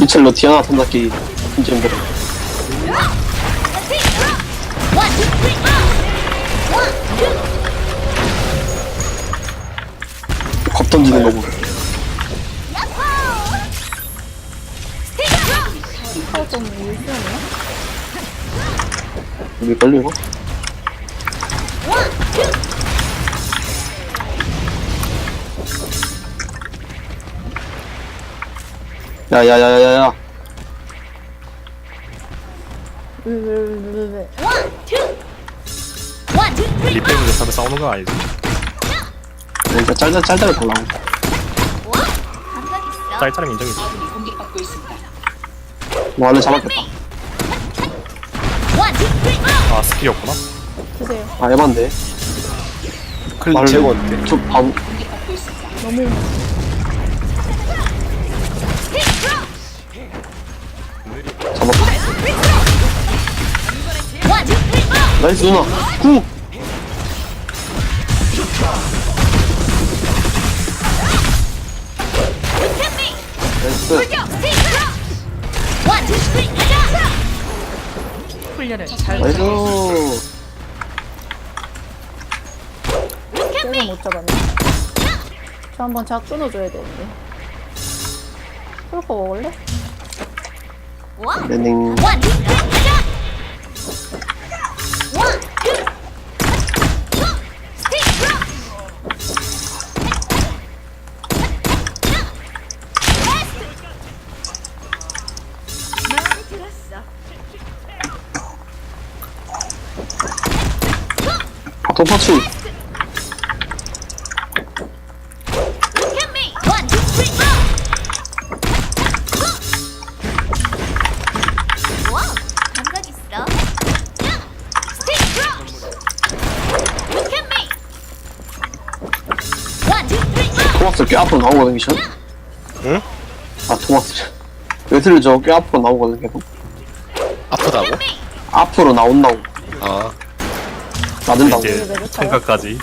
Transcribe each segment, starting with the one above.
미첼로 디아나 탐나기 진짜 힘들어 겁 던지는 거 보고 어, 좀 울시었나? 여기 걸리고 야야야야야야 왜, 왜, 왜, 왜, 왜. 리페이드 사서 싸우는 건 아니지. 그러니까 짤짤 짤짤을 달라고 짤짤이 인정이지. 뭐 원래 잡았겠다. 아 스킬이었구나. 주세요. 아 에반데. 클릭 제거인데. 저 바보 너무 잡았다 나이스 누나 쿵 나이스 훈련을 잘 나이스 때려 못 잡았네. 저 한번 작 끊어줘야 되는데. 거 먹을래? 레닝. 도파치 꽤 앞으로 나오거든 미션? 응? 아 토마스 외틀 저꽤 앞으로 나오거든 계속. 아프다고? 앞으로 나온다고. 아. 맞은다고. 이제 생각까지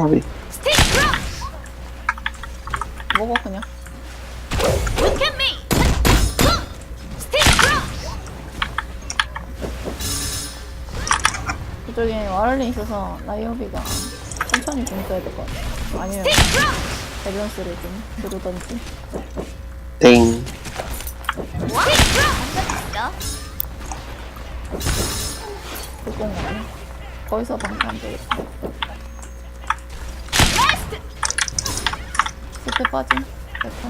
까비 먹어, 그냥. 그쪽에 와를리 있어서 라이오비가 천천히 좀 써야 될 것 같아. 아니면 밸런스를 좀 누르던지. 땡 그건 거네. 거기서 안 되겠다. 스페 빠짐. 됐다.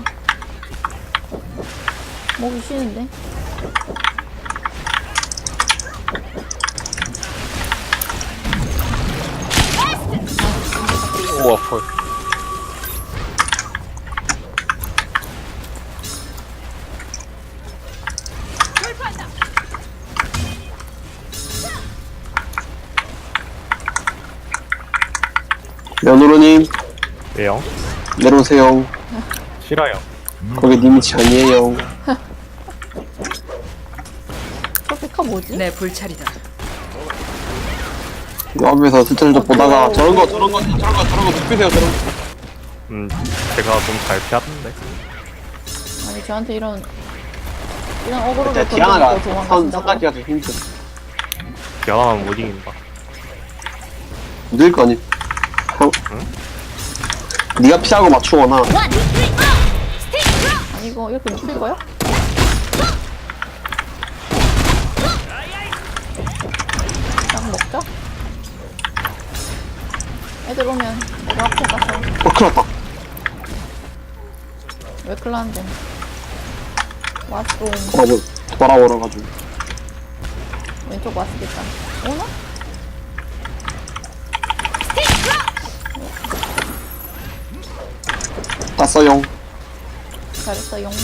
목이 쉬는데? 오 아파 면으로님 왜요? 내려오세요. 싫어요. 거기 님이 아니에요. 저 백화 뭐지? 내 불찰이다. 요 앞에서 스트레좀 보다가 저런 거 저런 거 저런 거 저런 거 툭피세요 저런 거. 음 제가 좀 잘 피하던데. 아니 저한테 이런 이런 어그로를 진짜 디아나가 던져놓고 선 도망가신다고? 선까기가 좀 힘들어. 못 이긴다. 늘거 아니 형 네가 피하고 맞추거나. 아니 이거 이렇게 못쓸 거야? 딱 먹자. 애들 오면 내가 앞에 가서 어 큰일 났다. 왜 클라는데? 왔어 돌아보 돌아오라가지고. 왼쪽 왔겠다. 오나? 땄어용 잘했어 용못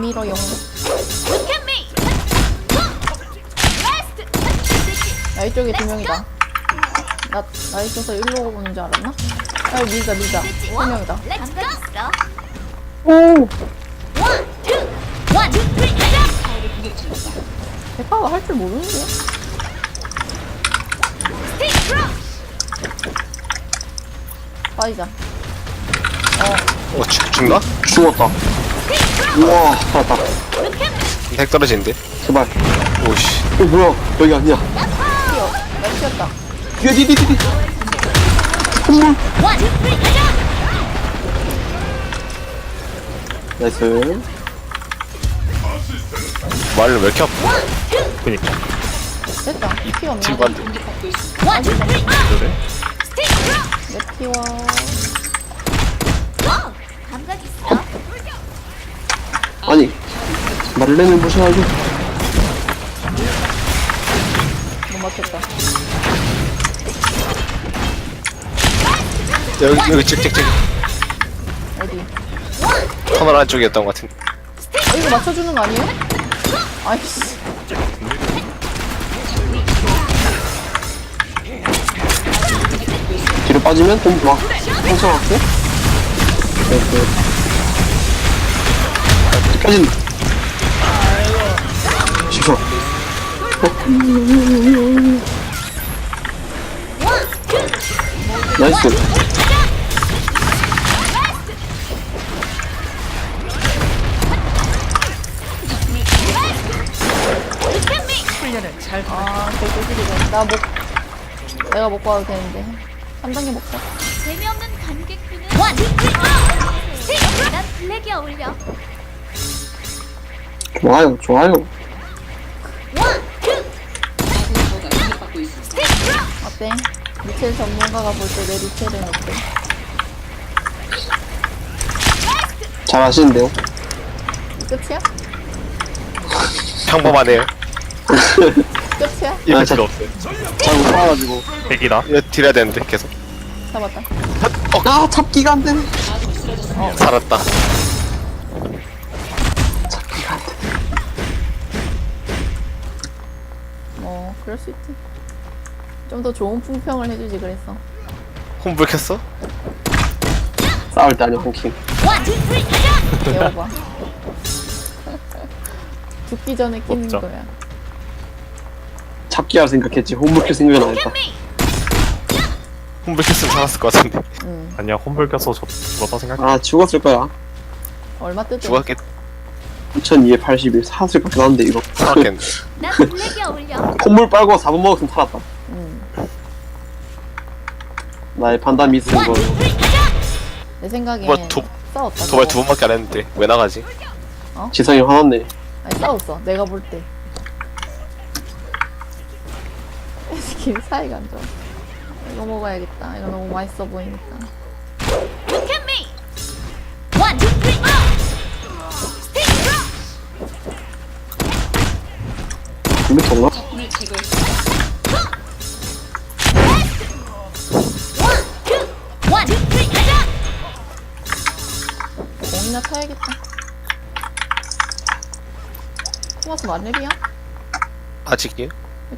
밀어 영. 나 이쪽에 두 명이다. 나, 나 있어서 일로 오는 줄 알았나? 아, 밀자, 밀자. 세 명이다. 오! 대파가 할 줄 모르는데? 빠지자. 어 죽, 죽나? 죽었다. 우와, 살았다. 핵 떨어지는데 제발. 오씨 어, 뭐야. 여기 아니야. 튀어. 나 튀었다. 뒤에, 뒤에, 뒤에, 뒤에. 콧물. 나이스. 말을 왜 이렇게 아파 그니까. 됐다. 피 없나? 지금 안돼 그래? 내 피와. 아니, 말레는 무시하고. 못 맞췄다. 여기 여기 찍찍찍 어디? 터널 안쪽이었던 것 같은데 어, 이거 맞춰주는 거 아니에요? 아이씨. 빠지면 좀 좋아. 상처 맞고. 나이스. 끝까지. 쉽어. 나이스. 아, 개꿀이네. 나 목, 내가 먹고 와도 되는데. 3단계 먹자. 재미없는 관객들은 난 블랙이 어울려 좋아요, 좋아요. 어때? 리첼 전문가가 볼 때 내 리첼은 어때? 잘 하시는데요? 끝이야? 평범하네요 끝이야? 이거 아, 필요 자- 없어요. 잘못 봐가지고. 백이다. 이거 딜해야 되는데 계속 잡았다. 아, 잡기가 안 되네. 살았다 잡기가 안 되네. 뭐, 그럴 수 있지. 좀 더 좋은 품평을 해주지 그랬어. 홈불 켰어? 싸울 때 아니야, 홍킹. 배워봐. 죽기 전에 끼는 멋져. 거야. 잡기라 생각했지. 홈블킬 생각은 안 했다. 홈불 켰으면 살았을 것 같은데 응. 아니야, 홈블 껴서 저, 죽었다 생각해. 아, 죽었을 거야. 얼마 뜯어? 죽었겠 2281 사슬 같긴 한데, 이거. 살았겠네 난 블랙이 어울려 콧물 빨고 4번 먹었으면 살았다. 응. 나의 판단 미스인 거. 내 생각엔 뭐, 도- 싸웠다. 도발 싸워. 두 번밖에 안 했는데 왜 나가지? 지성이 화났네. 아니 싸웠어. 내가 볼 때. 스킨 사이가 안 좋아. 이거 먹어야겠다. 이거 너무 맛있어 보이니까. Look at me One, two, three, 근데 정말? one, two, three, 공이나 타야겠다. 토마스 만렙이야? 아직이요?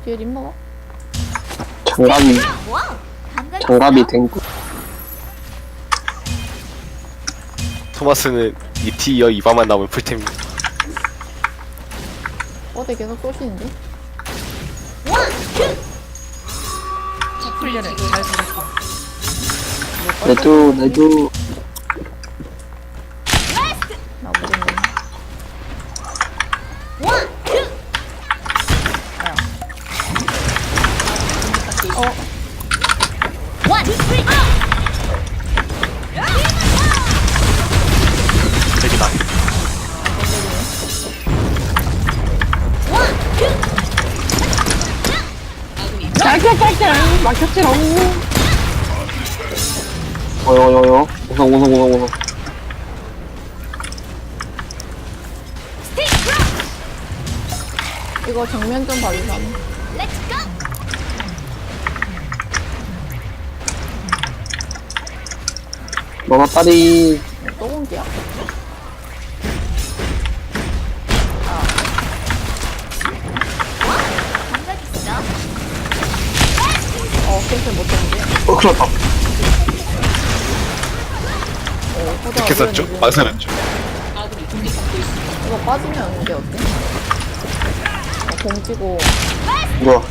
뒤에 립 먹어? 감각 장갑이 댕구. 토마스는 이 티어 이바만 나오면 풀템이 어제 계속 쏘시는데? 나도, 나도. 어여여여. 오성, 오성, 오성, 오성. 이거 정면 좀 봐주자. Let's go 너나 딸이. 또 공기야. 어, 호자 이렇게 썼죠? 어디였는지. 망설였죠. 이거 빠지면 이게 어때? 어, 공지고 뭐야.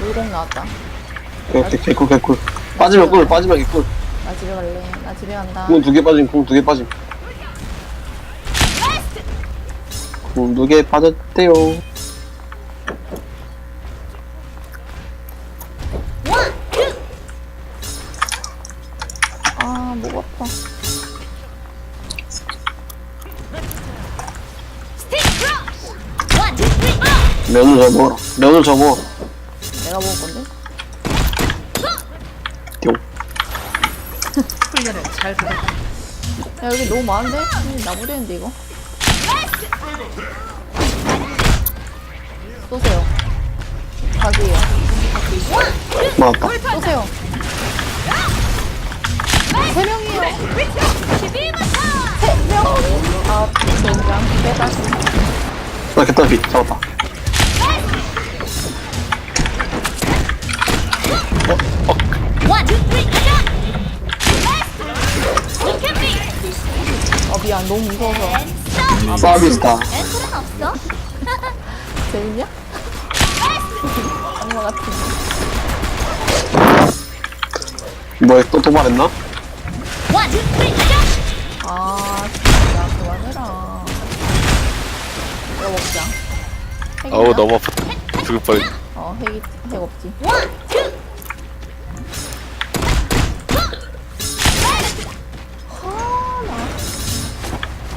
물공 나왔다. 오케이, 개꿀, 개꿀. 빠지면 꿀, 빠지면 개꿀. 나 집에 갈래. 나 집에 간다. 궁두개 빠짐, 궁두개 빠짐. 궁두개 빠졌대요. 면을 접어라. 면을 접어. 내가 먹을 건데? 뿅. 야, 여기 너무 많은데? 음, 나부리는데, 이거? 쏘세요. 각이에요. 맞았다. 쏘세요. 세 명이에요. 나 개딸피. 잡았다. Me. 어, 미안. 너무 무서워서. 서비스다. 재밌냐? 악마 같은. 뭐야, 또 도발했나? 아, 이거 먹자. 핵 어우 있나? 너무 아팠다. 죽을 뻔. 어, 핵이, 핵 없지. Two.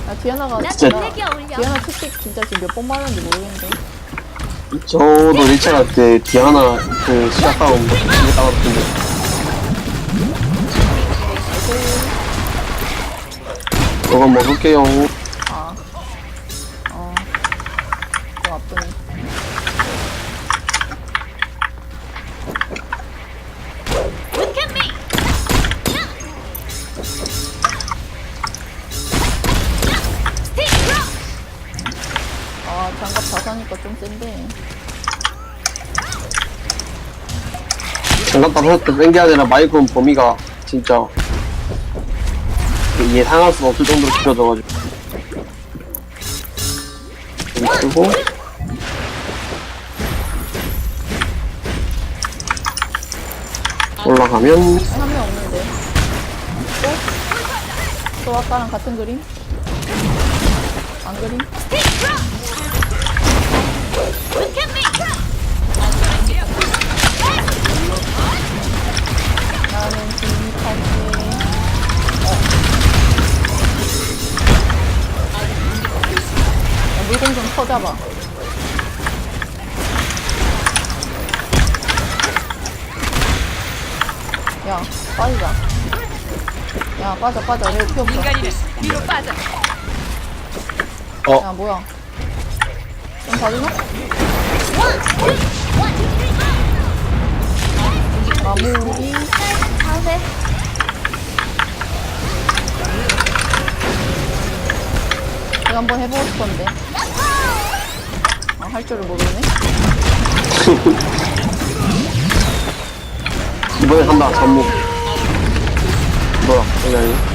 아, 디아나가, 나 진짜. 되게 어울려. 디아나 채찍 진짜 지금 몇 번 맞았는지 모르겠는데. 저도 1차 갈때 디아나 그 시작 다운 두개 따봤는데. 저건 먹을게요. 장갑 다섯 때뺀게 아니라 마이크론 범위가 진짜 예상할 수 없을 정도로 길어져가지고. 그리고 올라가면 한명 없는데. 또? 또 아까랑 같은 그림? 안 그림? 빠져, 빠져. 내가 피 없어. 어. 야, 뭐야. 좀 봐주나? 마무리. 다음에 내가 한번 해보고 싶었는데. 아, 할 줄을 모르네. 이번에 한다 전무 뭐야 여기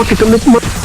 Shot time. 딱 맞게 끝내지 마